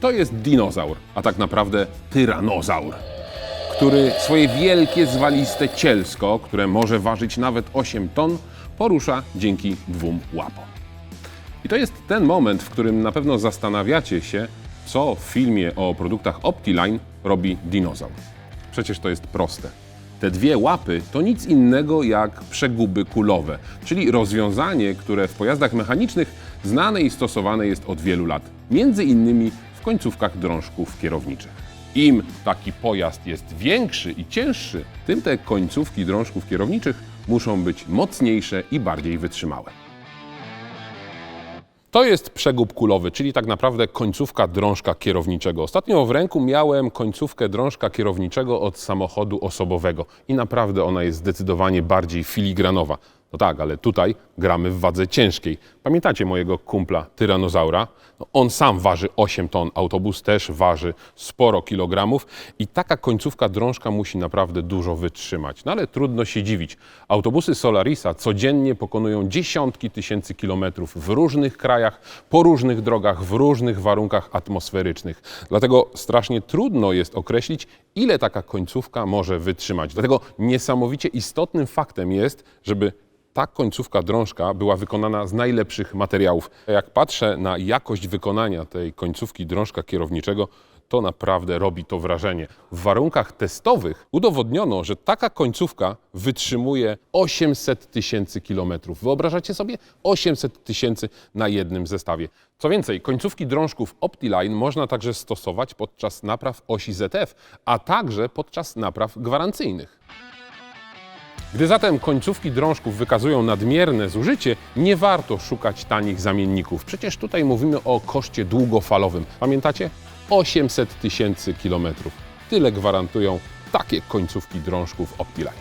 To jest dinozaur, a tak naprawdę tyranozaur, który swoje wielkie, zwaliste cielsko, które może ważyć nawet 8 ton, porusza dzięki dwóm łapom. I to jest ten moment, w którym na pewno zastanawiacie się, co w filmie o produktach Optiline robi dinozaur. Przecież to jest proste. Te dwie łapy to nic innego jak przeguby kulowe, czyli rozwiązanie, które w pojazdach mechanicznych znane i stosowane jest od wielu lat, między innymi w końcówkach drążków kierowniczych. Im taki pojazd jest większy i cięższy, tym te końcówki drążków kierowniczych muszą być mocniejsze i bardziej wytrzymałe. To jest przegub kulowy, czyli tak naprawdę końcówka drążka kierowniczego. Ostatnio w ręku miałem końcówkę drążka kierowniczego od samochodu osobowego i naprawdę ona jest zdecydowanie bardziej filigranowa. No tak, ale tutaj gramy w wadze ciężkiej. Pamiętacie mojego kumpla tyranozaura? No on sam waży 8 ton, autobus też waży sporo kilogramów i taka końcówka drążka musi naprawdę dużo wytrzymać. No ale trudno się dziwić. Autobusy Solarisa codziennie pokonują dziesiątki tysięcy kilometrów w różnych krajach, po różnych drogach, w różnych warunkach atmosferycznych. Dlatego strasznie trudno jest określić, ile taka końcówka może wytrzymać. Dlatego niesamowicie istotnym faktem jest, żeby ta końcówka drążka była wykonana z najlepszych materiałów. Jak patrzę na jakość wykonania tej końcówki drążka kierowniczego, to naprawdę robi to wrażenie. W warunkach testowych udowodniono, że taka końcówka wytrzymuje 800 tysięcy kilometrów. Wyobrażacie sobie? 800 tysięcy na jednym zestawie. Co więcej, końcówki drążków Optiline można także stosować podczas napraw osi ZF, a także podczas napraw gwarancyjnych. Gdy zatem końcówki drążków wykazują nadmierne zużycie, nie warto szukać tanich zamienników. Przecież tutaj mówimy o koszcie długofalowym. Pamiętacie? 800 tysięcy kilometrów. Tyle gwarantują takie końcówki drążków Optiline.